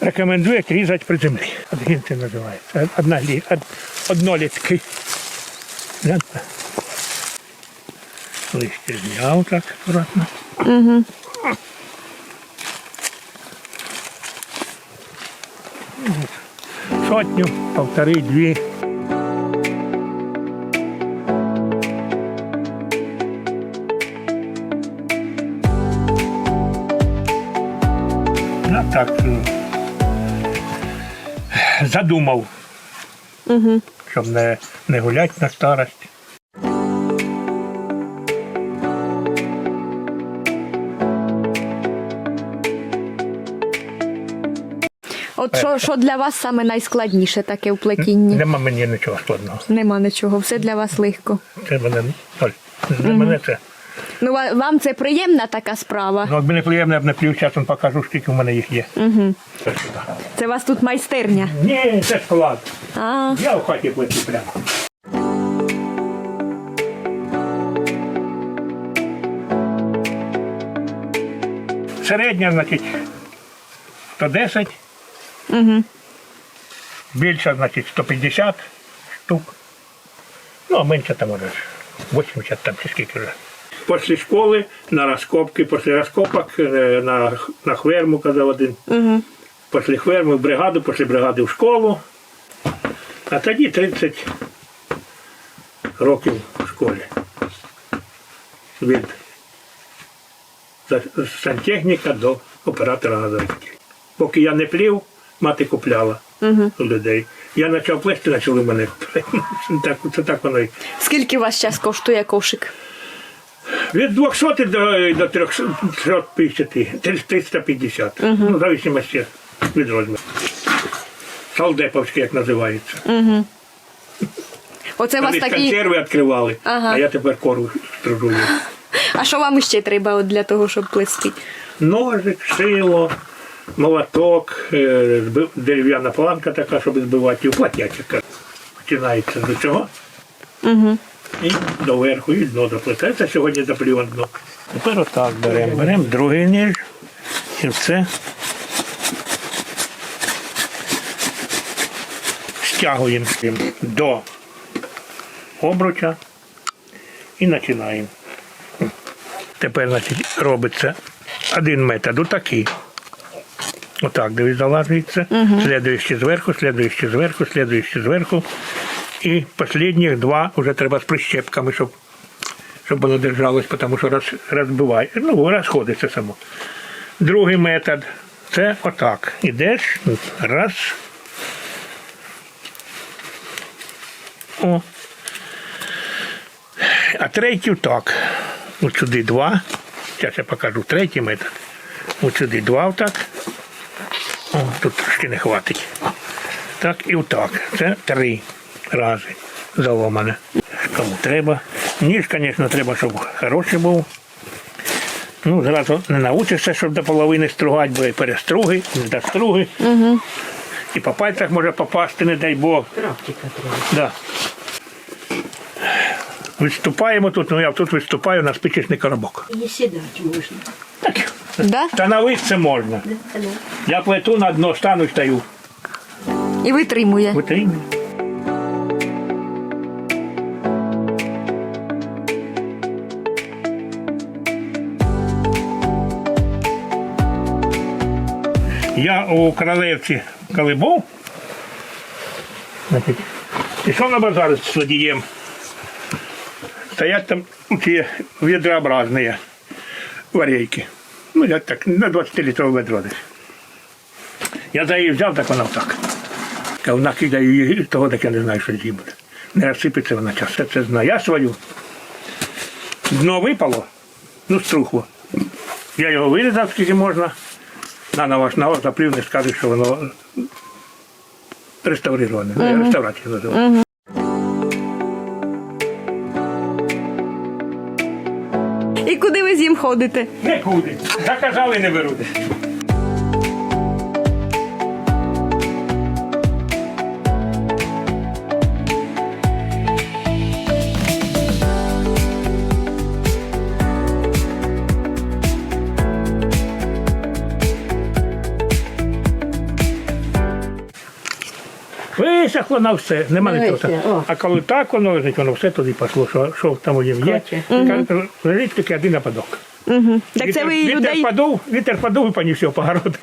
Рекомендую різати при землі. От гінці називається. Одна лі, од, однолітки. Листя зняв так акуратно. Угу. Сотню, полтори, дві. Ну, так е, задумав, Угу. щоб не, не гулять на старость. От що, що для вас саме найскладніше таке в плетінні? Нема мені нічого складного. Нема нічого, все для вас легко. Це мене. Для мене це. Ну, вам це приємна така справа? Ну, якби не приємно, я б не плів часом покажу, скільки в мене їх є. Угу. Це. У вас тут майстерня. Ні, це склад. А, Я в хаті плечу прямо. Середня, значить, 110. Угу. Більша, значить, 150 штук. Ну, а менше там може 80 там чи скільки вже. Після школи на розкопки, після розкопок е, на, на хверму, казав один. Угу. Після хверми в бригаду, після бригади в школу. А тоді 30 років в школі. Від сантехніка до оператора газовиків. Поки я не плів, мати купляла Угу. у людей. Я почав плести, почали мене. так, це так воно. Скільки у вас час коштує кошик? Від 200 до, до 350, 350. Ну, в зависимості від розміру. Салдеповський, як називається. Угу. Оце вас такі. консерви відкривали, Ага. а я тепер кору стружую. А що вам ще треба от для того, щоб плести? Ножик, шило, молоток, е, дерев'яна планка така, щоб збивати, і платячка. Починається з цього Угу. і доверху, і дно заплетається. Сьогодні заплювано дно. Тепер отак беремо. Беремо другий ніж і все. Стягуємо до обруча і починаємо. Тепер значить, робиться один метод, отакий. Отак, дивись, залазується. Слідуючий зверху, слідуючий зверху, слідуючий зверху. І останніх два вже треба з прищепками, щоб, щоб воно держалось, тому що роз, розбиває, ну, розходиться само. Другий метод це отак. Ідеш, раз. О. А третій так. От сюди два. Зараз я покажу третій метод. От сюди два отак. О, тут трошки не хватить. Так і отак. Це три рази заломане. Кому треба. Ніж, звісно, треба, щоб хороший був. Ну, зразу не научишся, щоб до половини стругати, бо і переструги, не до струги. Угу. І по пальцях може попасти, не дай Бог. Да. Виступаємо тут, ну я тут виступаю на спичечний коробок. І сідати можна. Да? становитися можна. Я плету на дно, стану і стою. І витримує. Витримую. Я у королевці, коли був, пішов на базар з водієм. Стоять там ці відрообразні варейки. Ну, як так, на 20-літрове ведро десь. Я за її взяв, так вона так. Та вона кидає її, того так я не знаю, що з її буде. Не розсипеться вона час. Все це знаю. Я свою. Дно випало, ну струхло. Я його вирізав, скільки можна. На на заплів, не скажу, що воно реставрироване. Реставрація називається. Куди ви ходите? Не куди. Заказали, не беруть. Висохло на все, нема нічого. Дивися, о. А коли так воно лежить, воно все туди пішло, що, що там у є. Лежить тільки один нападок. Так це ви вітер людей. подув, вітер подув і поніс його по городу.